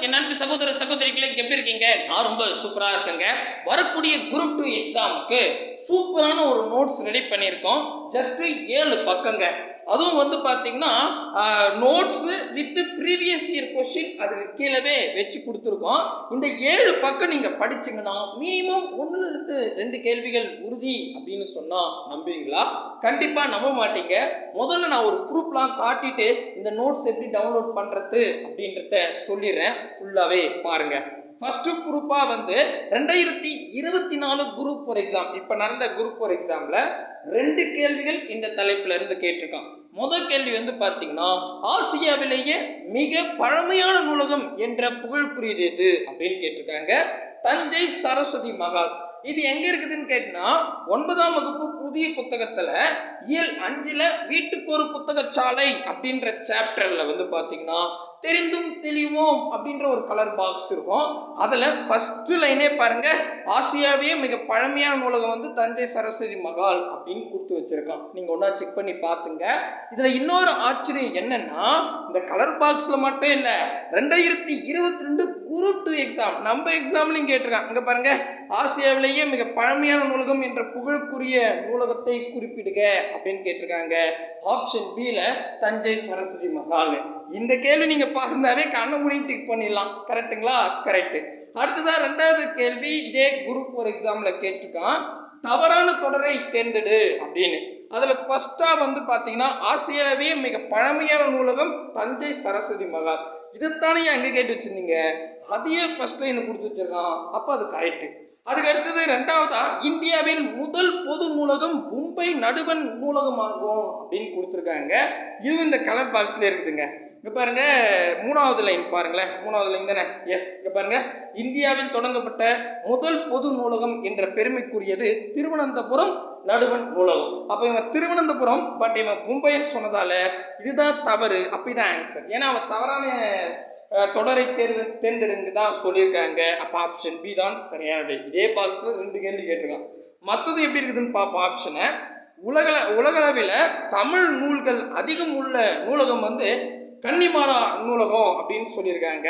என் அன்பு சகோதர சகோதரிகளே எப்படி இருக்கீங்க? நான் ரொம்ப சூப்பரா இருக்கேங்க. வரக்கூடிய குரூப் டூ எக்ஸாமுக்கு சூப்பரான ஒரு நோட்ஸ் ரெடி பண்ணியிருக்கோம். ஜஸ்ட் ஏழு பக்கங்க. அதுவும் வந்து பார்த்தீங்கன்னா notes with previous year question அதுக்கு கீழவே வச்சு கொடுத்துருக்கோம். இந்த ஏழு பக்கம் நீங்கள் படிச்சீங்கன்னா மினிமம் ஒன்றுலேருந்து ரெண்டு கேள்விகள் உறுதி அப்படின்னு சொன்னால் நம்புவீங்களா? கண்டிப்பாக நம்ப மாட்டீங்க. முதல்ல நான் ஒரு ப்ரூஃப்லாம் காட்டிட்டு இந்த நோட்ஸ் எப்படி டவுன்லோட் பண்ணுறது அப்படின்றத சொல்லிடுறேன். ஃபுல்லாகவே பாருங்கள் ஃபர்ஸ்ட் குரூப்பாக வந்து ரெண்டாயிரத்தி இருபத்தி நாலு குரூப் ஃபார் எக்ஸாம் இப்போ நடந்த குரூப் ஃபார் எக்ஸாமில் ரெண்டு கேள்விகள் இந்த தலைப்புல இருந்து கேட்டிருக்கான். முதல் கேள்வி வந்து பார்த்தீங்கன்னா ஆசியாவிலேயே மிக பழமையான நூலகம் என்ற புகழ்புரியது எது? அப்படின்னு கேட்டிருக்காங்க தஞ்சை சரஸ்வதி மகால். இது எங்க இருக்குதுன்னு கேட்டினா ஒன்பதாம் வகுப்பு புதிய புத்தகத்துல இயல் அஞ்சுல வீட்டுக்கு ஒரு புத்தகச்சாலை அப்படின்ற சாப்டர்ல வந்து பாத்தீங்கன்னா தெரிந்தும் தெளிவோம் அப்படின்ற ஒரு கலர் பாக்ஸ் இருக்கும். அதில் ஃபஸ்ட்டு லைனே பாருங்கள் ஆசியாவே மிக பழமையான நூலகம் வந்து தஞ்சை சரஸ்வதி மகால் அப்படின்னு கொடுத்து வச்சிருக்கான். நீங்கள் ஒன்றா செக் பண்ணி பார்த்துங்க இதில் இன்னொரு ஆச்சரியம் என்னென்னா இந்த கலர் பாக்ஸில் மட்டும் இல்லை ரெண்டாயிரத்தி இருபத்தி ரெண்டு குரூப் டூ எக்ஸாம் நம்ம எக்ஸாம்லையும் கேட்டிருக்கான். இங்கே பாருங்கள் ஆசியாவிலேயே மிக பழமையான நூலகம் என்ற புகழுக்குரிய நூலகத்தை குறிப்பிடுக அப்படின்னு கேட்டிருக்காங்க. ஆப்ஷன் பியில் தஞ்சை சரஸ்வதி மகால் இந்த கேள்வி நீங்கள் பார்த்தாவே கண்ண டிக் பண்ணிடலாம். கரெக்ட்டுங்களா கரெக்டு அடுத்ததாக ரெண்டாவது கேள்வி இதே குரூப் ஒரு எக்ஸாமில் கேட்டிருக்கான். தவறான தொடரை தேர்ந்தெடு அப்படின்னு. அதில் ஃபஸ்ட்டாக வந்து பார்த்தீங்கன்னா ஆசியாவே மிக பழமையான நூலகம் தஞ்சை சரஸ்வதி மகால். இதைத்தானே அங்கே கேட்டு வச்சிருந்தீங்க? அதையே ஃபர்ஸ்ட் லைன் கொடுத்து வச்சிருக்கான். அப்போ அது கரெக்டு அதுக்கு அடுத்தது ரெண்டாவதா இந்தியாவில் முதல் பொது நூலகம் மும்பை நடுவன் நூலகமாகும் அப்படின்னு கொடுத்துருக்காங்க. இது இந்த கலர் பாக்ஸில் இருக்குதுங்க. இங்கே பாருங்க மூணாவது லைன் பாருங்களேன் மூணாவது லைன் தானே? எஸ் இங்கே பாருங்க இந்தியாவில் தொடங்கப்பட்ட முதல் பொது நூலகம் என்ற பெருமைக்குரியது திருவனந்தபுரம் நடுவன் நூலகம். அப்போ இவன் திருவனந்தபுரம் பட் இவன் மும்பைன்னு சொன்னதால இதுதான் தவறு அப்படிதான் ஆன்சர் ஏன்னா அவன் தவறான தொடரை தேர்வு தேர்ந்தெடுங்க தான் சொல்லியிருக்காங்க. அப்போ ஆப்ஷன் பி தான் சரியான விடை. இதே பாக்ஸில் ரெண்டு கேள்வி கேட்டிருக்கான். மற்றது எப்படி இருக்குதுன்னு பார்ப்போம் ஆப்ஷனை உலக உலகளவில் தமிழ் நூல்கள் அதிகம் உள்ள நூலகம் வந்து கன்னிமாரா நூலகம் அப்படின்னு சொல்லியிருக்காங்க.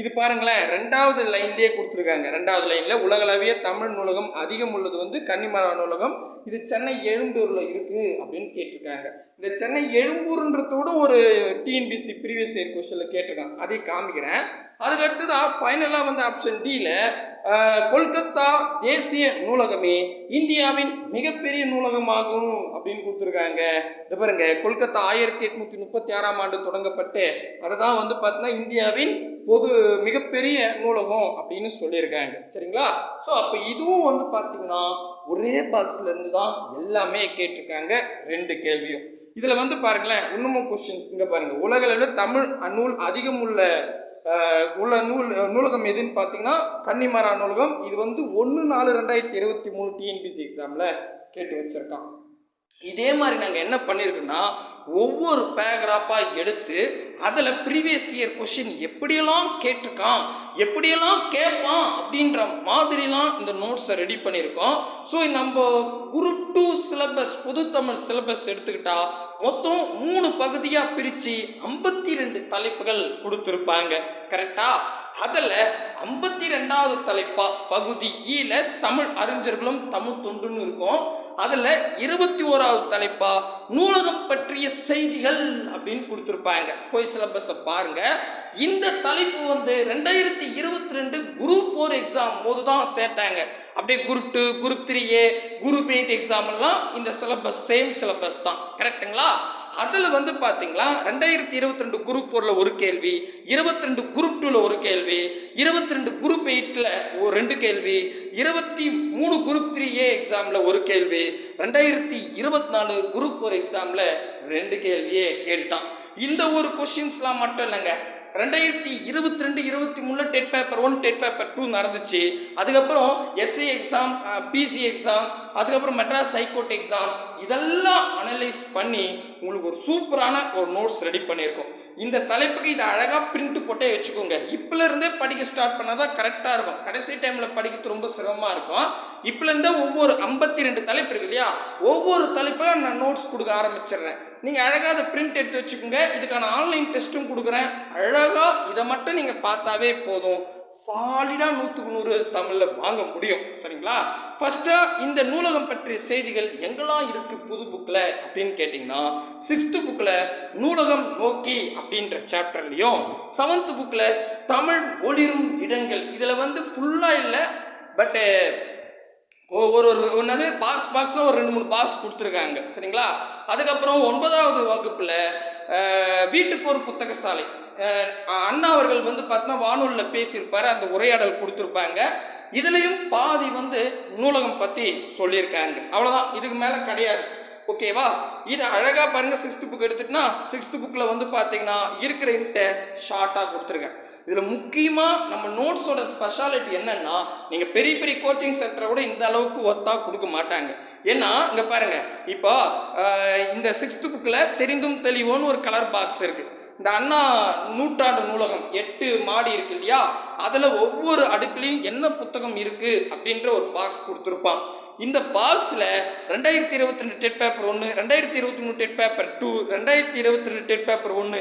இது பாருங்களேன் ரெண்டாவது லைன்லேயே கொடுத்துருக்காங்க. ரெண்டாவது லைனில் உலகளவிய தமிழ் நூலகம் அதிகம் உள்ளது வந்து கன்னிமரா நூலகம். இது சென்னை எழும்பூரில் இருக்குது அப்படின்னு கேட்டிருக்காங்க. இந்த சென்னை எழும்பூர்ன்றத ஒரு டிஎன்பிசி ப்ரீவியஸ் இயர் கொஸ்டினில் கேட்டிருக்காங்க. அதை காமிக்கிறேன். அதுக்கடுத்ததாக ஃபைனலாக வந்து ஆப்ஷன் டியில் கொல்கத்தா தேசிய நூலகமே இந்தியாவின் மிகப்பெரிய நூலகமாகும் அப்படின்னு கொடுத்துருக்காங்க. இது பாருங்க கொல்கத்தா ஆயிரத்தி எட்நூற்றி முப்பத்தி ஆறாம் ஆண்டு தொடங்கப்பட்டு அதை தான் வந்து பார்த்தீங்கன்னா இந்தியாவின் பொது மிகப்பெரிய நூலகம் அப்படின்னு சொல்லியிருக்காங்க. சரிங்களா? ஸோ அப்போ இதுவும் வந்து பார்த்தீங்கன்னா ஒரே பாக்ஸ்லேருந்து தான் எல்லாமே கேட்டிருக்காங்க. ரெண்டு கேள்வியும். இதில் வந்து பாருங்களேன் இன்னமும் கொஸ்டின்ஸ் இங்கே பாருங்கள் உலகளவில் தமிழ் நூல் அதிகம் உள்ள உள்ள நூல் நூலகம் எதுன்னு பார்த்தீங்கன்னா கன்னிமரா நூலகம். இது வந்து ஒன்று நாலு ரெண்டாயிரத்தி இருபத்தி மூணு டிஎன்பிசி எக்ஸாமில் கேட்டு வச்சிருக்கான். இதே மாதிரி நாங்கள் என்ன பண்ணியிருக்கோன்னா ஒவ்வொரு பேராகிராஃபாக எடுத்து அதில் ப்ரீவியஸ் இயர் கொஷின் எப்படியெல்லாம் கேட்டிருக்கான் எப்படியெல்லாம் கேட்பான் அப்படின்ற மாதிரிலாம் இந்த நோட்ஸை ரெடி பண்ணியிருக்கோம். ஸோ நம்ம குரூப் டூ சிலபஸ் பொதுத்தமிழ் சிலபஸ் எடுத்துக்கிட்டால் மொத்தம் மூணு பகுதியாக பிரித்து ஐம்பத்தி ரெண்டு தலைப்புகள் கொடுத்துருப்பாங்க. கரெக்டாக அதில் ஐம்பத்தி ரெண்டாவது தலைப்பா பகுதி e ஈல தமிழ் அறிஞர்களும் தமிழ் தொண்டுன்னு இருக்கும். அதில் இருபத்தி ஓராவது தலைப்பா நூலகம் பற்றிய செய்திகள் அப்படின்னு கொடுத்துருப்பாங்க. போய் சிலபஸை பாருங்க. இந்த தலைப்பு வந்து ரெண்டாயிரத்தி இருபத்தி ரெண்டு குரூப் ஃபோர் எக்ஸாம் போது தான் சேர்த்தாங்க. அப்படியே group two group three A group eight exam எல்லாம் இந்த சிலபஸ் சேம் சிலபஸ் தான். கரெக்ட்டுங்களா அதில் வந்து பார்த்தீங்களா ரெண்டாயிரத்தி இருபத்தி ரெண்டு குரூப் ஃபோரில் ஒரு கேள்வி இருபத்தி ரெண்டு குரூப் டூவில் ஒரு கேள்வி இருபத்தி ரெண்டு குரூப் எயிட்டில் ஒரு ரெண்டு கேள்வி இருபத்தி மூணு குரூப் த்ரீ ஏ எக்ஸாமில் ஒரு கேள்வி ரெண்டாயிரத்தி இருபத்தி நாலு குரூப் ஃபோர் எக்ஸாமில் ரெண்டு கேள்வியே கேட்டுட்டான். இந்த ஒரு கொஷின்ஸ்லாம் மட்டும் இல்லைங்க. ரெண்டாயிரத்தி இருபத்தி ரெண்டு இருபத்தி மூணு TET paper one TET paper two நடந்துச்சு. அதுக்கப்புறம் எஸ்சி எக்ஸாம் பிசி எக்ஸாம் அதுக்கப்புறம் மெட்ராஸ் ஹைகோர்ட் எக்ஸாம் இதெல்லாம் அனலைஸ் பண்ணி உங்களுக்கு ஒரு சூப்பரான ஒரு நோட்ஸ் ரெடி பண்ணியிருக்கோம். இந்த தலைப்புக்கு இதை அழகாக பிரிண்ட் போட்டே வச்சுக்கோங்க. இப்போலேருந்தே படிக்க ஸ்டார்ட் பண்ணால் தான் கரெக்டாக இருக்கும். கடைசி டைமில் படிக்கிறது ரொம்ப சிரமமாக இருக்கும். இப்போலேருந்தே ஒவ்வொரு ஐம்பத்தி ரெண்டு தலைப்பு இருக்கு இல்லையா? ஒவ்வொரு தலைப்பாக நான் நோட்ஸ் கொடுக்க ஆரம்பிச்சிடுறேன். நீங்கள் அழகாக அதை பிரிண்ட் எடுத்து வச்சுக்கோங்க. இதுக்கான ஆன்லைன் டெஸ்ட்டும் கொடுக்குறேன். அழகாக இதை மட்டும் நீங்கள் பார்த்தாவே போதும். சாலிடாக நூற்றுக்கு நூறு தமிழில் வாங்க முடியும். சரிங்களா? ஃபஸ்ட்டாக இந்த நூலகம் பற்றிய செய்திகள் எங்கெல்லாம் இருக்குது புது புக்கில் அப்படின்னு கேட்டிங்கன்னா சிக்ஸ்த்து புக்கில் நூலகம் நோக்கி அப்படின்ற சாப்டர்லேயும் செவன்த்து புக்கில் தமிழ் ஒளிரும் இடங்கள். இதில் வந்து ஃபுல்லாக இல்லை பட்டு ஒரு ஒரு என்னது? பாக்ஸ் பாக்ஸாக ஒரு ரெண்டு மூணு பாக்ஸ் கொடுத்துருக்காங்க. சரிங்களா? அதுக்கப்புறம் ஒன்பதாவது வகுப்பில் வீட்டுக்கு ஒரு புத்தக சாலை அண்ணா அவர்கள் வந்து பார்த்தீங்கன்னா வானொலியில் பேசியிருப்பார் அந்த உரையாடல் கொடுத்துருப்பாங்க. இதுலேயும் பாதி வந்து நூலகம் பற்றி சொல்லியிருக்காங்க. அவ்வளோதான் இதுக்கு மேலே கிடையாது. ஓகேவா இது அழகாக பாருங்கள் சிக்ஸ்த்து புக் எடுத்துட்டுனா சிக்ஸ்த்து புக்கில் வந்து பார்த்தீங்கன்னா இருக்கிற இன்ட்டை ஷார்ட்டாக கொடுத்துருக்கேன் இதில் முக்கியமாக நம்ம நோட்ஸோட ஸ்பெஷாலிட்டி என்னென்னா நீங்கள் பெரிய பெரிய கோச்சிங் சென்டரை கூட இந்த அளவுக்கு ஒத்தா கொடுக்க மாட்டாங்க. ஏன்னா இங்கே பாருங்கள் இப்போ இந்த சிக்ஸ்த்து புக்கில் தெரிந்தும் தெளிவோன்னு ஒரு கலர் பாக்ஸ் இருக்குது இந்த அண்ணா நூற்றாண்டு நூலகம் எட்டு மாடி இருக்கு இல்லையா? அதில் ஒவ்வொரு அடுக்குலையும் என்ன புத்தகம் இருக்குது அப்படின்ற ஒரு பாக்ஸ் கொடுத்துருப்பான். இந்த பாக்ஸில் ரெண்டாயிரத்தி இருபத்தி ரெண்டு டெட் பேப்பர் ஒன்று ரெண்டாயிரத்தி இருபத்தி மூணு டெட் பேப்பர் டூ ரெண்டாயிரத்தி இருபத்தி ரெண்டு டெட் பேப்பர் ஒன்று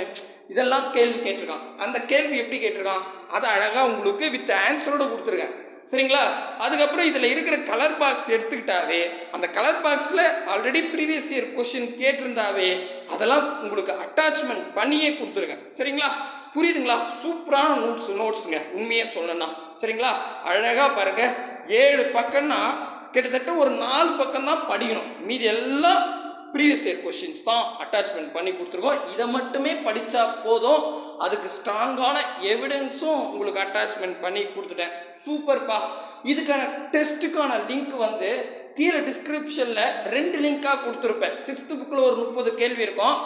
இதெல்லாம் கேள்வி கேட்டிருக்கான். அந்த கேள்வி எப்படி கேட்டிருக்கான்? அதை அழகாக உங்களுக்கு வித் ஆன்சரோட கொடுத்துருக்கேன் சரிங்களா? அதுக்கப்புறம் இதில் இருக்கிற கலர் பாக்ஸ் எடுத்துக்கிட்டாவே அந்த கலர் பாக்ஸில் ஆல்ரெடி ப்ரீவியஸ் இயர் கொஷின் கேட்டிருந்தாவே அதெல்லாம் உங்களுக்கு அட்டாச்மெண்ட் பண்ணியே கொடுத்துருக்கேன் சரிங்களா? புரியுதுங்களா? சூப்பரான நோட்ஸ் நோட்ஸுங்க உண்மையே சொல்லணும்னா. சரிங்களா? அழகாக பாருங்கள் ஏழு பக்கம்னா கிட்டத்தட்ட ஒரு நாலு பக்கம் தான் படிக்கணும். மீதி எல்லாம் ப்ரீவியஸ் இயர் கொஷின்ஸ் தான் அட்டாச்மெண்ட் பண்ணி கொடுத்துருக்கோம். இதை மட்டுமே படித்தா போதும். அதுக்கு ஸ்ட்ராங்கான எவிடன்ஸும் உங்களுக்கு அட்டாச்மெண்ட் பண்ணி கொடுத்துட்டேன். சூப்பர்ப்பா இதுக்கான டெஸ்ட்டுக்கான லிங்க் வந்து கீழே டிஸ்கிரிப்ஷனில் ரெண்டு லிங்காக கொடுத்துருப்பேன். சிக்ஸ்த்து புக்கில் ஒரு முப்பது கேள்வி இருக்கும்.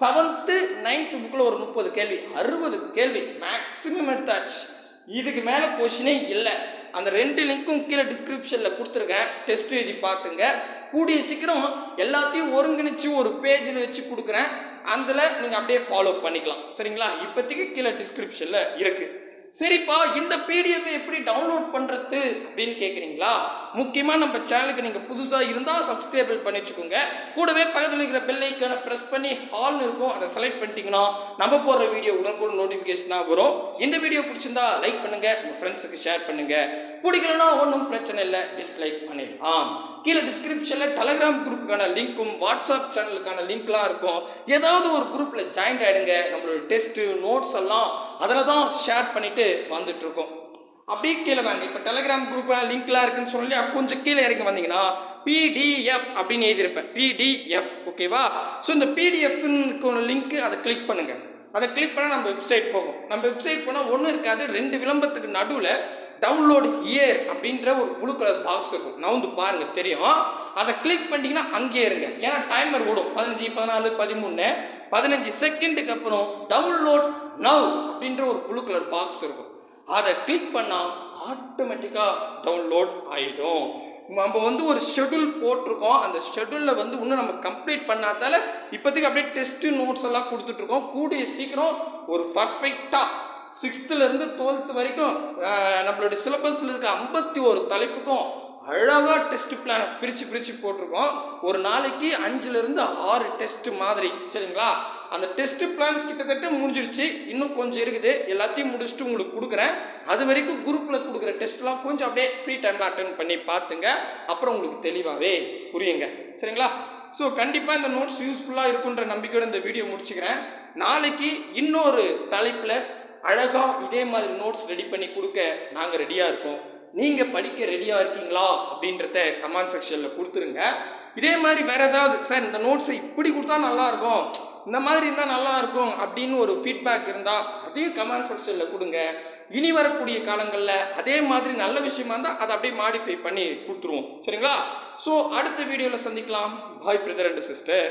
செவன்த்து நைன்த்து புக்கில் ஒரு முப்பது கேள்வி. அறுபது கேள்வி. மேக்ஸிமம் எடுத்தாச்சு. இதுக்கு மேலே கொஷினே இல்லை. அந்த ரெண்டு லிங்க்கும் கீழே டிஸ்கிரிப்ஷனில் கொடுத்துருக்கேன். டெஸ்ட் எழுதி பார்த்துங்க. கூடிய சீக்கிரம் எல்லாத்தையும் ஒருங்கிணைச்சு ஒரு பேஜில் வச்சு கொடுக்குறேன். அதில் நீங்கள் அப்படியே ஃபாலோ பண்ணிக்கலாம். சரிங்களா? இப்போதைக்கு கீழே டிஸ்கிரிப்ஷனில் இருக்குது சரிப்பா இந்த பிடிஎஃப் எப்படி டவுன்லோட் பண்ணுறது அப்படின்னு கேட்குறீங்களா முக்கியமாக நம்ம சேனலுக்கு நீங்கள் புதுசாக இருந்தால் சப்ஸ்கிரைபிள் பண்ணி வச்சுக்கோங்க. கூடவே பக்கத்தில் இருக்கிற பெல் ஐக்கானை ப்ரெஸ் பண்ணி ஹால்னு இருக்கும். அதை செலக்ட் பண்ணிட்டீங்கன்னா நம்ம போடுற வீடியோ உடனுக்குடன் நோட்டிஃபிகேஷனாக வரும். இந்த வீடியோ பிடிச்சிருந்தா லைக் பண்ணுங்கள் உங்கள் ஃப்ரெண்ட்ஸுக்கு ஷேர் பண்ணுங்கள் பிடிக்கலன்னா ஒன்றும் பிரச்சனை இல்லை. டிஸ்லைக் பண்ணிடலாம். கீழே டிஸ்கிரிப்ஷனில் டெலகிராம் குரூப்புக்கான லிங்க்கும் வாட்ஸ்அப் சேனலுக்கான லிங்க்லாம் இருக்கும். ஏதாவது ஒரு குரூப்பில் ஜாயின் ஆகிடுங்க நம்மளோட டெஸ்ட்டு நோட்ஸ் எல்லாம் அதில் தான் ஷேர் பண்ணிவிட்டு வந்துட்டுருக்கோம் அப்படியே கீழே வாங்க இப்போ டெலகிராம் குரூப்பாக லிங்க்லாம் இருக்குன்னு சொல்லி கொஞ்சம் கீழே இறங்கி வந்தீங்கன்னா பிடிஎஃப் அப்படின்னு எழுதியிருப்பேன். பிடிஎஃப் ஓகேவா ஸோ இந்த பிடிஎஃப்னு லிங்க் அதை கிளிக் பண்ணுங்க. அதை கிளிக் பண்ணால் நம்ம வெப்சைட் போகும். நம்ம வெப்சைட் போனால் ஒன்றும் இருக்காது. ரெண்டு விளம்பரத்துக்கு நடுவில் டவுன்லோடு ஹியர் அப்படின்ற ஒரு ப்ளூ கலர் பாக்ஸ் இருக்கும். நான் வந்து பாருங்கள் தெரியும். அதை கிளிக் பண்ணிட்டீங்கன்னா அங்கேயே இருங்க. ஏன்னா டைமர் ஓடும். பதினஞ்சு பதினாலு பதிமூணு பதினஞ்சு செகண்டுக்கு அப்புறம் டவுன்லோட் நவ் அப்படின்ற ஒரு ப்ளூ கலர் பாக்ஸ் இருக்கும். அதை கிளிக் பண்ணால் ஆட்டோமேட்டிக்காக டவுன்லோட் ஆகிடும் நம்ம வந்து ஒரு ஷெட்யூல் போட்டிருக்கோம். அந்த ஷெட்யூலில் வந்து இன்னும் நம்ம கம்ப்ளீட் பண்ணாதால இப்போதைக்கு அப்படியே டெஸ்ட்டு நோட்ஸ் எல்லாம் கொடுத்துட்ருக்கோம் கூடிய சீக்கிரம் ஒரு பர்ஃபெக்டாக சிக்ஸ்த்துலேருந்து டுவெல்த் வரைக்கும் நம்மளுடைய சிலபஸில் இருக்கிற ஐம்பத்தி ஒரு தலைப்புக்கும் அழகாக டெஸ்ட் பிளான் பிரித்து பிரித்து போட்டிருக்கோம். ஒரு நாளைக்கு அஞ்சுலேருந்து ஆறு டெஸ்ட் மாதிரி. சரிங்களா? அந்த டெஸ்ட் பிளான் கிட்டத்தட்ட முடிஞ்சிருச்சு. இன்னும் கொஞ்சம் இருக்குது. எல்லாத்தையும் முடிச்சுட்டு உங்களுக்கு கொடுக்குறேன். அது வரைக்கும் குரூப்பில் கொடுக்குற டெஸ்ட்லாம் கொஞ்சம் அப்படியே ஃப்ரீ டைமில் அட்டன் பண்ணி பார்த்துங்க. அப்புறம் உங்களுக்கு தெளிவாகவே புரியுங்க. சரிங்களா? ஸோ கண்டிப்பாக இந்த நோட்ஸ் யூஸ்ஃபுல்லாக இருக்குன்ற நம்பிக்கையோட இந்த வீடியோ முடிச்சுக்கிறேன். நாளைக்கு இன்னொரு தலைப்பில் அழகாக இதே மாதிரி நோட்ஸ் ரெடி பண்ணி கொடுக்க நாங்கள் ரெடியாக இருக்கோம். நீங்கள் படிக்க ரெடியாக இருக்கீங்களா? அப்படின்றத கமெண்ட் செக்ஷனில் கொடுத்துருங்க. இதே மாதிரி வேறு ஏதாவது சார் இந்த நோட்ஸை இப்படி கொடுத்தா நல்லாயிருக்கும் இந்த மாதிரி இருந்தால் நல்லா இருக்கும் அப்படின்னு ஒரு ஃபீட்பேக் இருந்தால் அதையும் கமெண்ட் செக்ஷனில் கொடுங்க. இனி வரக்கூடிய காலங்களில் அதே மாதிரி நல்ல விஷயமா இருந்தால் அதை அப்படியே மாடிஃபை பண்ணி கொடுத்துருவோம். சரிங்களா? ஸோ அடுத்த வீடியோவில் சந்திக்கலாம். பாய் பிரதர் அண்ட் சிஸ்டர்